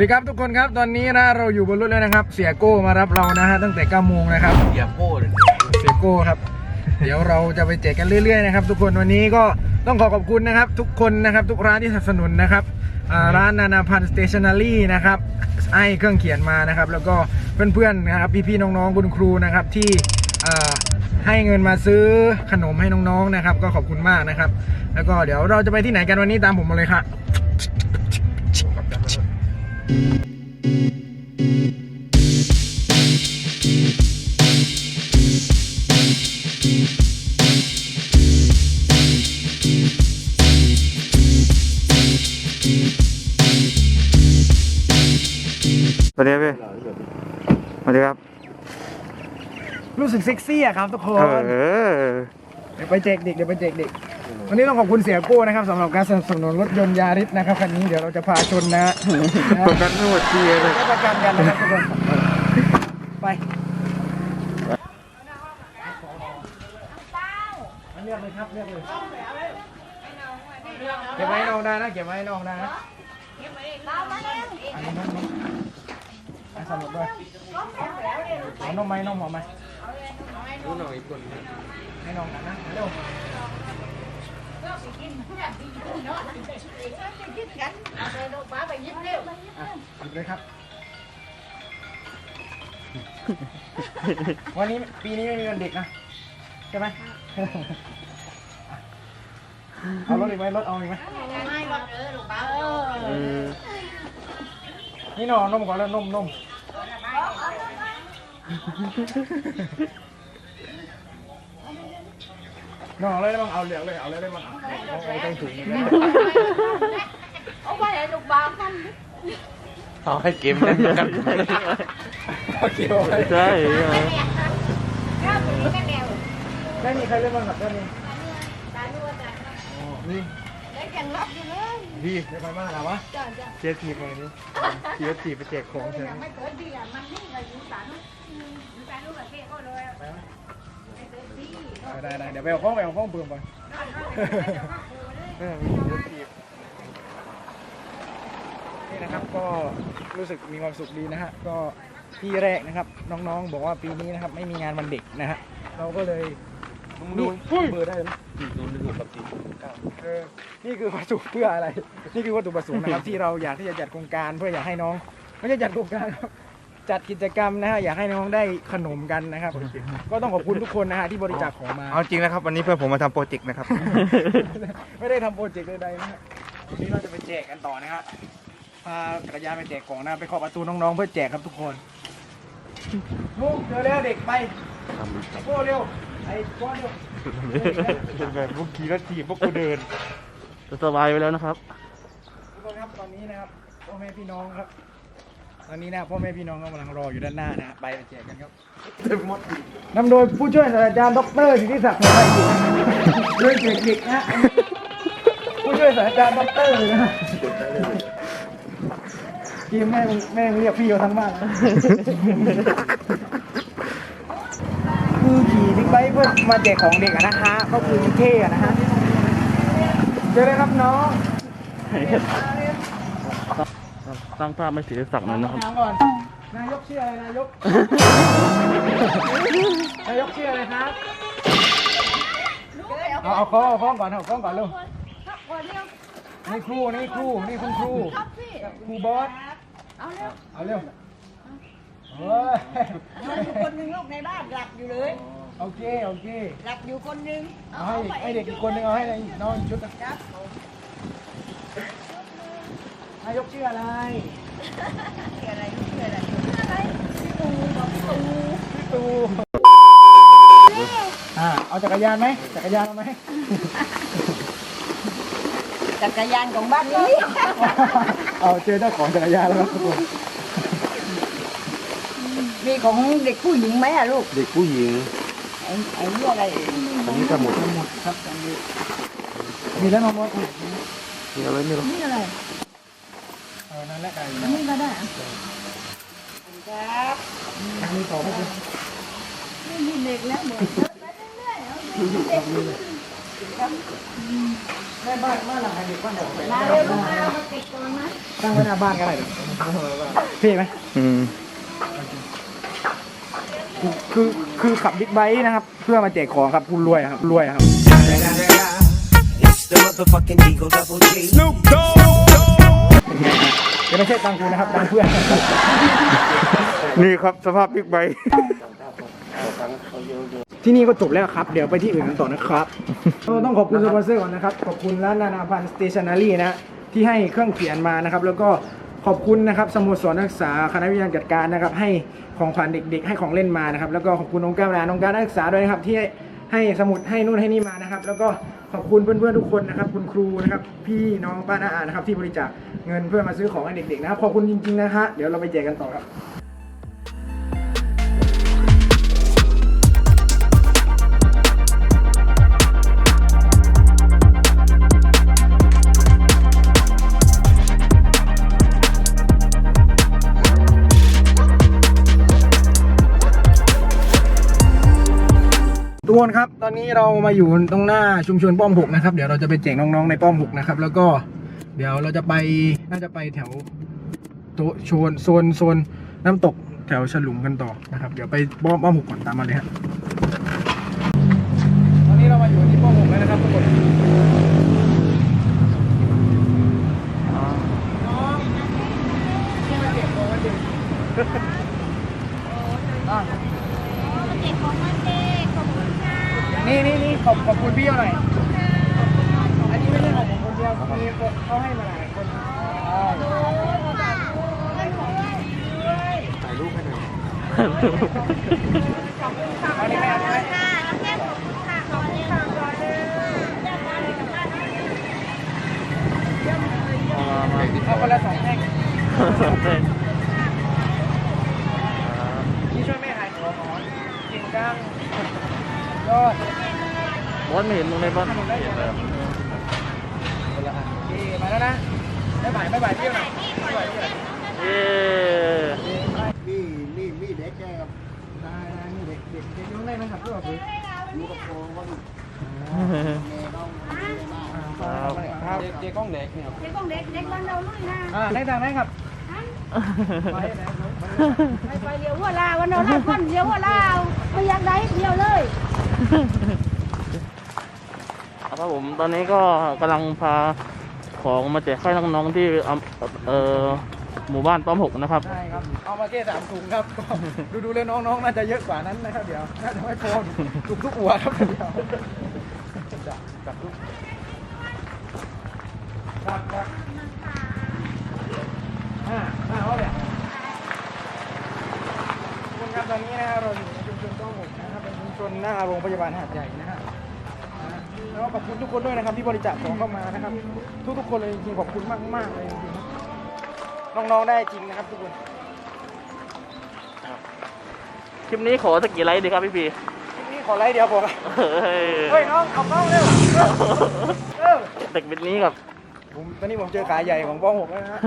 วัสดีครับทุกคนครับตอนนี้นะเราอยู่บนรถแล้วนะครับ เสียโก้มารับเรานะฮะตั้งแต่9โมงนะครับอย่าโป้เลยเสียโก้ครับ เดี๋ยวเราจะไปแจกกันเรื่อยๆนะครับทุกคนวันนี้ก็ต้องขอขอบคุณนะครับ ทุกคนนะครับทุกร้านที่สนับสนุนนะครับอ่าร้านนานาพันธ์สเตชันนารีนะครับให้เครื่องเขียนมานะครับ แล้วก็เพื่อนๆนะครับพี่ๆน้องๆคุณครูนะครับที่อ่าให้เงินมาซื้อขนมให้น้องๆนะครับ ก็ขอบคุณมากนะครับ แล้วก็เดี๋ยวเราจะไปที่ไหนกันวันนี้ตามผมมาเลยครับ สวัสดีครับพี่สวัสดีครับ รู้สึกเซ็กซี่อะครับทุกคเอนอเดี๋ยวไปแจกเด็กเดี๋ยวไปแจกเด็ก วันนี้ต้องขอบคุณเสียโก้นะครับสำหรับการสนับสนุนรถยนต์ยาริสนะครับคันนี้เดี๋ยวเราจะพาชนนะฮะนะประกันทั้งหมดทีเลยให้ประกันกันนะครับทุกคนไปเลือกเลยครับเลือกเลยเก็บไว้ให้น้องได้นะเก็บไว้ให้น้องได้นะอันนี้น้องน้องอะสนุกด้วยเอาน้องไหมน้องหอมไหมรู้หน่อยคนให้น้องกันนะเร็วอะ หยิบเลยครับ วันนี้ปีนี้ไม่มีวันเด็กนะใช่ไหมเอารถอีกไหมรถเอาอีกไหมนี่หนอนมก่อนแล้วนมนม น้อนเลยได้บ้างเอาเหลืองเลยเอาเลยได้บ้างเอาเอาเอาใส่ถุงเลยเอาไปให้ลูกบาฟันเอาให้เกมเล่นกันเอาเกี่ยวอะไรใช่ข้าวตัวนี้แม่แมวได้มีใครเล่นบ้างครับได้มีตาลูกจ้ะอ๋อนี่ได้ยังรับอยู่เลยพี่ได้ไปบ้างเหรอวะจ้ะจ้ะเจ๊ทีบเลยนี่เจ๊ทีไปแจกของเฉยยังไม่เกิดดีอะมันนี่เลยอยู่ตาลูกอยู่ตาลูกกับเท่ก็เลย ไปไหมไม่เกิดดีได้ได้เดี๋ยวไปเอาข้องไปเอาข้องเบิ่มก่อนเออมีเจ๊ทีบนี่นะครับก็รู้สึกมีความสุขดีนะฮะก็ที่แรกนะครับ น้องๆ บอกว่าปีนี้นะครับ ไม่มีงานวันเด็กนะฮะเราก็เลยมึงนี่ดูเบอร์ได้ไหมดูดูกับตีเออนี่คือวัตถุเพื่ออะไร นี่คือวัตถุประสงค์นะครับ ที่เราอยากที่จะจัดโครงการเพื่ออยากให้น้อง ไม่ใช่จัดโครงการครับ จัดกิจกรรมนะฮะอยากให้น้องได้ขนมกันนะครับ ก็ต้องขอบคุณทุกคนนะฮะที่บริจาคของมา เอาจริงนะครับวันนี้เพื่อนผมมาทำโปรเจกต์นะครับ ไม่ได้ทำโปรเจกต์ใดๆนะฮะวันนี้เราจะไปแจกกันต่อนะฮะพาจักรยานไปแจกของนะไปเคาะประตูน้องๆเพื่อแจกครับทุกคนลูกเจอแล้วเด็กไปโก้เร็วไอ้ก้อนเร็วแบบพวกขี่รถถีบพวกกูเดิน สบายไปแล้วนะครับ ทุกคนครับตอนนี้นะครับพ่อแม่พี่น้องครับ ตอนนี้นะพ่อแม่พี่น้องกำลังรออยู่ด้านหน้านะฮะไปไปแจกกันครับนำโดยผู้ช่วยศาสตราจารย์ดรสิทธิศักดิ์เสนาจิตเรื่องเด็กๆนะฮะผู้ช่วยศาสตราจารย์ดรเลยนะฮะทีมแม่งแม่งเรียกพี่เขาทั้งบ้านนะคือขี่บิ๊กไบค์เพื่อมาแจกของเด็กอะนะคะ ก็คือเท่อะนะฮะเจอเลยครับน้อง สร้างภาพไม่ศิลศักดิ์หน่อยนะครับ ถามก่อนนายกชื่ออะไรนายก นายกชื่ออะไรครับเอาเอาข้อเอาข้อก่อนเอาข้อก่อนเร็วคนเดียวนี่ครูนี่ครูนี่คุณครูครับพี่ครูบอสเอาเร็วเอาเร็วเฮ้ยนอนอยู่คนหนึ่งลูกในบ้านหลับอยู่เลย โอเคโอเคหลับอยู่คนหนึ่งเอาให้ให้เด็กอีกคนนึงเอาให้น้องอีกชุดนะนายกชื่ออะไรชื่ออะไรชื่ออะไรชื่ออะไรพี่ตูบอกพี่ตูพี่ตูอ่าเอาจักรยานไหมจักรยานเอาไหมจักรยานของบ้านนี้เอาเจอเจ้าของจักรยานแล้วครับทุกคนมีของเด็กผู้หญิงไหมอะลูก เด็กผู้หญิงไอ้ไอ้นี่อะไรอันนี้สมุดหมดครับตอนนี้มีแล้วน้องมดมีอะไรไม่รู้มีอะไร ออนั่นแหละไก่อันนี้ก็ได้อะครับมีต่อไหมคุณนี่มีเด็กแล้วเหมือนไปเรื่อยๆเอาเด็กแม่บ้านบ้านหลังไหนเด็กบ้านไหนมาเร็วลูกมามาติดก่อนนะตั้งไว้หน้าบ้านกันเลยพี่ไหมอืมคือคือขับบิ๊กไบค์นะครับ เพื่อมาแจกของครับคุณรวยครับรวยครับ It's the motherfucking Eagle Double G. จะไม่ใช่ตังกูนะครับตังเพื่อนนี่ครับสภาพบิ๊กไบค์ที่นี่ก็จบแล้วครับ เดี๋ยวไปที่อื่นกันต่อนะครับก็ต้องขอบคุณสปอนเซอร์ก่อนนะครับ ขอบคุณร้านนานาพันธ์สเตชันนารีนะที่ให้เครื่องเขียนมานะครับ แล้วก็ขอบคุณนะครับสโมสรนักศึกษาคณะวิทยาจัดการนะครับ ให้ของขวัญเด็ก ๆ ให้ของเล่นมานะครับ แล้วก็ขอบคุณองค์การบริหารองค์การนักศึกษาด้วยนะครับที่ให้ให้สมุดให้นู่นให้นี่มานะครับ แล้วก็ ขอบคุณเพื่อนๆทุกคนนะครับ คุณครูนะครับ พี่น้องป้าน้าอานะครับที่บริจาคเงินเพื่อมาซื้อของให้เด็กๆนะครับขอบคุณจริงๆนะฮะเดี๋ยวเราไปแจกกันต่อครับ ทุกคนครับ ตอนนี้เรามาอยู่ตรงหน้าชุมชนป้อมหกนะครับ เดี๋ยวเราจะไปแจกน้องๆในป้อมหกนะครับ แล้วก็เดี๋ยวเราจะไปน่าจะไปแถวโตโซนโซนโซนน้ำตกแถวฉลุงกันต่อนะครับ เดี๋ยวไปป้อมป้อมหกก่อนตามมาเลยฮะตอนนี้เรามาอยู่ที่ป้อมหกแล้วนะครับทุกคนน้องมาเก็บมาเก็บอะ เด็กของมันเด็กขอบคุณค่ะ นี่นี่นี่ข อบขอบคุณพี่หน่อย อันนี้ไม่ใช่ของผมคนเดียวมีคนเขาให้มาหลายคนอ่าถ่ายรูปให้หน่อยเอานี่ไหมเอานี่ไมค่ะน้ำแก้มขอบคุณค่ะขอบคุณค่ะขอบคุณค่ะบ้านเลยกับบ้านนะเอาคนละสองแท่งพี่ช่วยไม่หายหัวหมอนจริงจังยอด บอสไม่เห็นมึงในบ้านทำได้ยังไงคนละอันโอเคมาแล้วนะไม่บ่ายไม่บ่ายเที่ยวหน่อยไม่บ่ายเที่ยวหน่อยเย้นี่นี่มีเด็กแกครับได้ได้นี่เด็กเด็กเด็กน้องได้ไหมครับพี่บอกคืออยู่กับโคว่าลูกครับเด็กเด็กกล้องเด็กเนี่ยเด็กของเด็กเด็กวันเราลุยนะอ่าได้ทางไหนครับไปไหนไปไปเลี้ยวหัวลาวันเราลาก้อนเลี้ยวหัวลาวไม่อยากได้เดียวเลย ครับผมตอนนี้ก็กำลังพาของมาแจกให้น้องๆที่อำเอ่อหมู่บ้านป้อมหกนะครับได้ครับ เอามาแค่สามถุงครับ ดูดูๆเลยน้องๆน่าจะเยอะกว่านั้นนะครับเดี๋ยว น่าจะไม่พอทุกทุกหัวครับเดี๋ยวจับจับทุกครับครับอ่าอ่าเอาเลยทุกคนครับตอนนี้นะครับเราอยู่ในชุมชนต้องหกนะครับเป็นชุมชนหน้าโรงพยาบาลหาดใหญ่นะฮะอ่า แล้วก็ขอบคุณทุกคนด้วยนะครับที่บริจาคของเข้ามานะครับ ทุกๆคนเลยจริงๆขอบคุณมากๆเลยจริงๆน้องๆได้จริงนะครับทุกคนคลิปนี้ขอสักกี่ไลค์ดีครับพี่พีคลิปนี้ขอไลค์เดียวพอครับเฮ้ยเฮ้ยน้องเอากล้องเร็วเออเด็กเบ็ดนี้กับผมตอนนี้ผมเจอขาใหญ่ของป้องหกแล้วนะฮะ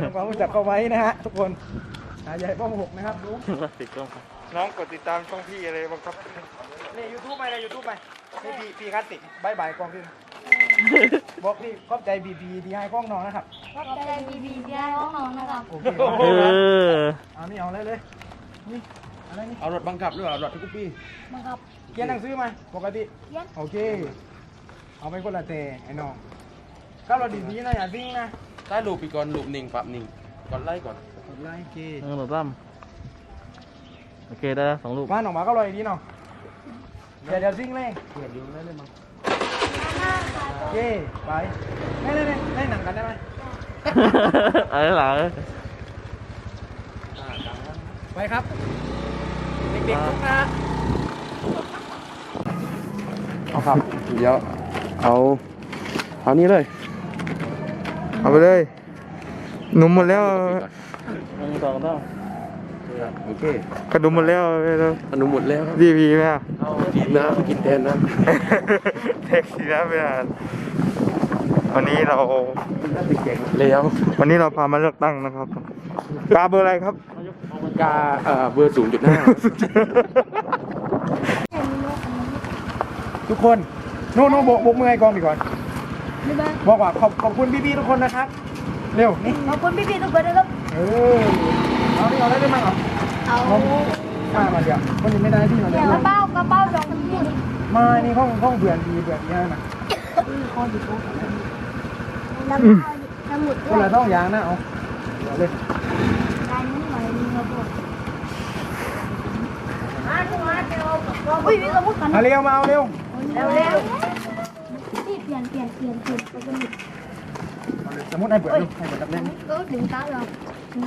ทำความรู้จักเข้าไว้นะฮะทุกคนขาใหญ่ป้องหกนะครับดูติดกล้องครับน้องกดติดตามช่องพี่อะไรบ้างครับนี่ยูทูบไปเลยยูทูบไป นี่พี่พี่คัสติกบายบายกล้องพี่บอกนี่ขอบใจบีบีที่ให้กล้องน้องนะครับขอบใจบีบีที่ให้น้องนะครับโอเคเออเอานี่เอาเลยเลยนี่อะไรนี่เอารถบังคับหรือเปล่ารถทุกปีมาครับเขียนหนังสือมาปกติเขียนโอเค เอาไปคนละเตไอ้น้องก็เราดีๆนะอย่าซิ่งนะถ้าลูปปีก่อนลูปหนึ่งปรับหนึ่งก่อนไล่ก่อนกดไลค์เกเออหนูตั้มโอเคได้แล้วสองลูกบ้านออกมาก็ลอยดีเนาะ เดี๋ยวเดี๋ยวซิ่งเลยเกือบอยู่ได้เลยมั้งเย้ไปได้ได้ได้ได้หนังกันได้ไหมอะไรหล่ะไปครับเด็กๆทุกนะเอาครับ เดี๋ยว เอา เอานี้เลย เอาไปเลย หนุ่มหมดแล้วก่อนหนึ่งสองสาม โอเคกระดุมหมดแล้วอนุหมดแล้วครับดีพีไหมอะกินน้ำกินแทนน้ำแท็กซี่นะเวลาวันนี้เราแล้ววันนี้เราพามาเลือกตั้งนะครับ กาเบอร์อะไรครับ กาเอ่อเบอร์ศูนย์จุดห้าทุกคนโน่นโน่นโบกโบกมือให้กองไปก่อนบอกว่าขอบขอบคุณพี่ๆทุกคนนะครับ เร็วนี่ขอบคุณพี่ๆทุกคนนะครับ เออเอานี่เอาได้ไหมเอา เอามามาเดี๋ยวคนนี้ไม่ได้ที่มาเดี๋ยวกระเป๋ากระเป๋าสองหมื่นมานี่ห้องห้องเบื่อนดีเบื่อนเยอะนะน้ำน้ำหมุดคนละต้องยางนะเอาเอาเลยการนี้หน่อยนึงครับผมอุ้ยมีสมุดกันเอาเร็วมาเอาเร็วเร็วเร็วนี่เปลี่ยนเปลี่ยนเปลี่ยนเปลี่ยนไปกันหมดเอาเลยสมมติให้เบื่อนดูให้เบื่อนรับเล่นเออถึงตาเรา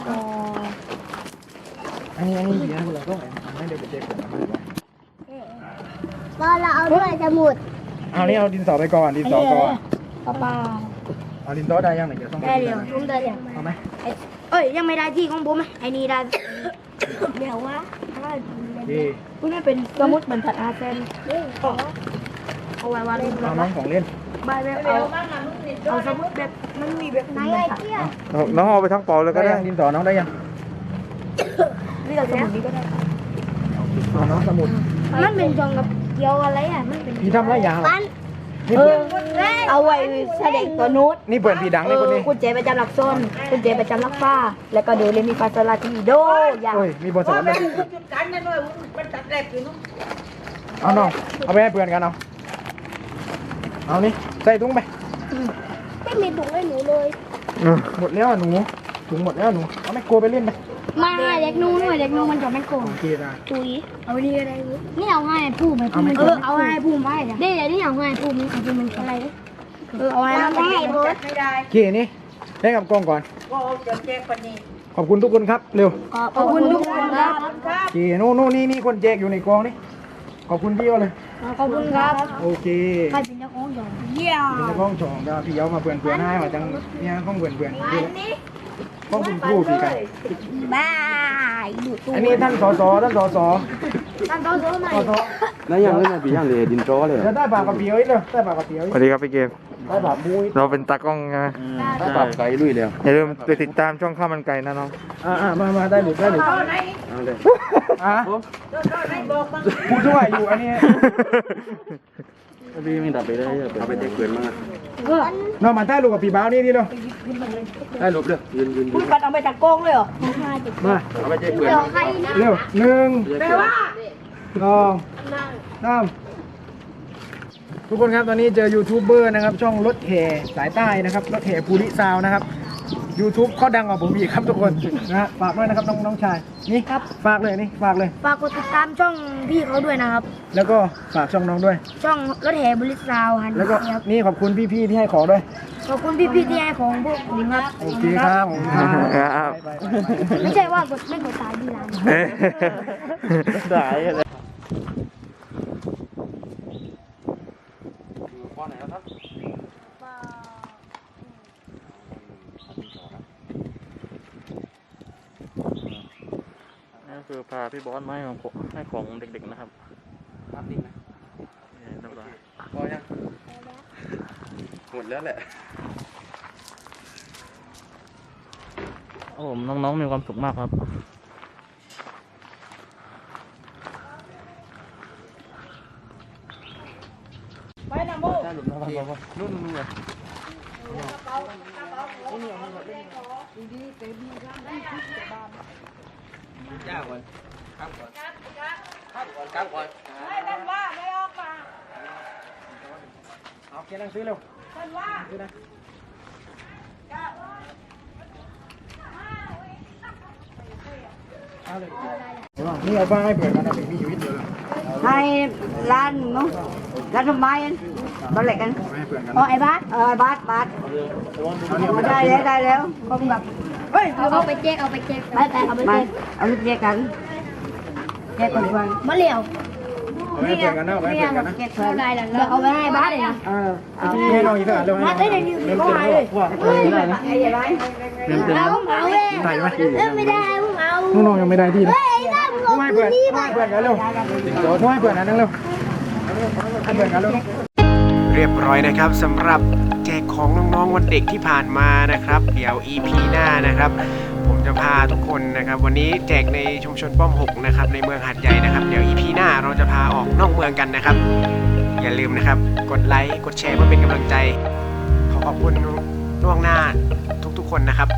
อ๋อ อันนี้อันนี้ดีนะคนละต้องให้เดี๋ยวไปเจ๊ก่อนก็เราเอาด้วยสมุดเอานี่เอาดินสอไปก่อนดินสอก่อนกระเป๋าเอาดินสอได้ยังไหนเดี๋ยวต้องได้เดี๋ยวผมได้เดี๋ยวเอาไหมเอ้ยยังไม่ได้ที่ของผมไอ้นี่ได้เดี๋ยววะดีคุณนี่เป็นสมุดบรรทัดอาเซนเอาไว้วาเล่นเอาน้องของเล่นบายแบบเอาเอาสมุดแบบมันมีแบบไหนไอ้เที่ยน้องเอาไปทั้งเปาเลยก็ได้ดินสอน้องได้ยัง นี่เราสมุดนี้ก็ได้เอาน้องสมุดมันเป็นจองกับเกี่ยวอะไรอะ มันเป็นพี่ทำไรอย่างหรอนี่เอเบื่ออนเอาไว้แสดงตัวนู้ดนี่เบื่อนพี่ดังเลยคนนี้กุญแจประจำหลักโซนกุญแจประจำหลักฟ้า แล้วก็เดเรมีฟาโซลาทีโดอย่างโอ้ยมีบนสวรรค์เลยเอาน้องเอาไปให้เพื่อนกันเอาเอานี่ใส่ถุงไปไม่มีถุงให้หนูเลย หมดแล้วอะหนูถุงหมดแล้วหนูเอาแม่โกไปเล่นไป มาเด็กนูหน่อยเด็กนูมันจะไม่โกงโอเคนะตุยเอาดีก็ได้นี่เอาให้ผู้ไหมเอาไม่เออเอาให้ผู้ไม่ได้เดี๋ยวนี่เอาให้ผู้มันเอาผู้มันอะไรเออเอาให้มันให้บอสโอเคนี่ได้กับกล้องก่อนขอบคุณทุกคนครับเร็วขอบคุณทุกคนครับโอเคโน่นโน่นนี่นี่คนแจกอยู่ในกองนี่ขอบคุณพี่เขาเลยขอบคุณครับ โอเคใครเป็นเจ้าของหยองเยี่ยมเป็นเจ้าของช่องก็พี่เอามาเพื่อนเพื่อนให้ว่าจังเนี่ยห้องเพื่อนเพื่อนนี่แหละห้องคุณครูพี่กันบายดูตัวอันนี้ท่านสสท่านสสท่านโตโตหน่อยสสแล้วอย่างนี้มาปีอย่างเลยดินโจ้เลยเดี๋ยวได้ปากกระเปียวอีกเลยได้ปากกระเปียวอีสกวัสดีครับพี่เกมได้ปากมุ้ยเราเป็นตากล้องใช่ไหมใช่ปรับไกลลุยแล้วอย่าลืมไปติดตามช่องข้าวมันไก่นะน้องอ่าอ่ามามาได้หรือได้หรือเอาเลยอะผู้ช่วยอยู่อันนี้ พี่มีดับไปได้เอาไปเจ๊เกินมากน้องมาได้ลูกกับพี่บ้าวนี่ดิเนาะได้ลบเลยยืนยืนยืคุณนปัดเอาไปจากกล้องเลยเหรอมาเอาไปเจ๊เกินเดี๋ยวมากใครนะเร็วหนึ่งแปลว่าสองสามทุกคนครับตอนนี้เจอยูทูบเบอร์นะครับช่องรถแห่สายใต้นะครับรถแห่ภูริซาวนะครับ YouTube เขาดังกว่าผมอีกครับทุกคนนะฮะฝากด้วยนะครับน้องน้องชายนี่ครับ ฝากเลยนี่ฝากเลย ฝากกดติดตามช่องพี่เขาด้วยนะครับ แล้วก็ฝากช่องน้องด้วย ช่องรถแห่บริษัทฮันแล้วก็ครับนี่ขอบคุณพี่ๆที่ให้ของด้วยขอบคุณพี่ๆที่ให้ของพวกผมครับโอเคครับผมครับครับไปๆไม่ใช่ว่ากดไม่กดตายดีร้านเอ๊ะได้เลย นี่คือ พาพี่บอสมาให้ของให้ของเด็กๆนะครับครับจริงนะนี่เรียบร้อยพอยังหมดแล้วแหละโอ้ผมน้องๆมีความสุขมากครับได้หลุม แล้วครับนู่นนู่นเลยเอาเขียนหนังสือเร็วซื้อนะเอาเลยนี่เอาบ้างให้เปิดกันนะเป็นมีชีวิตเดียวเลยให้ร้านนู้นร้านทำไมกันบ้านเหล็กกันเอาให้เปิดกันอ๋อไอ้บาสเออไอ้บาสบาสเอาเนี่ยเอาได้แล้วได้แล้วคงแบบ เฮ้ยเอาไปแจกเอาไปแจกไปไปเอาไปมาแจกเอาไปแยกกันแยกกันฟังมะเหลียวเอาให้เปิดกันนะเอาให้เปิดกันนะแยกเท่ากันไรล่ะเราเอาไปให้บ้านเลยนะเออเอาให้น้องอีกสักอันเร็วให้น้องมาได้เลยนี่เร็วก็เร็วหายเร็เลวยว่าเฮ้ยได้ไหมไอ้ยังไงเอาเอาเลยถ่ายไหมเออไม่ได้ผมเอาน้องๆยังไม่ได้ที่นะเฮ้ยได้ผมต้องให้เปิดต้องให้เปิดกันเร็วเดี๋ยวต้องให้เปิดอันนึงเร็วให้เปิดกันเร็ว เรียบร้อยนะครับสำหรับแจก ของน้องๆวันเด็กที่ผ่านมานะครับ เดี๋ยว EP หน้านะครับ ผมจะพาทุกคนนะครับ วันนี้แจกในชุมชนป้อมหกนะครับในเมืองหาดใหญ่นะครับ เดี๋ยว EP หน้าเราจะพาออกนอกเมืองกันนะครับ อย่าลืมนะครับ กดไลค์กดแชร์เพื่อเป็นกำลังใจ ขอขอบคุณล่วงหน้าทุกๆคนนะครับ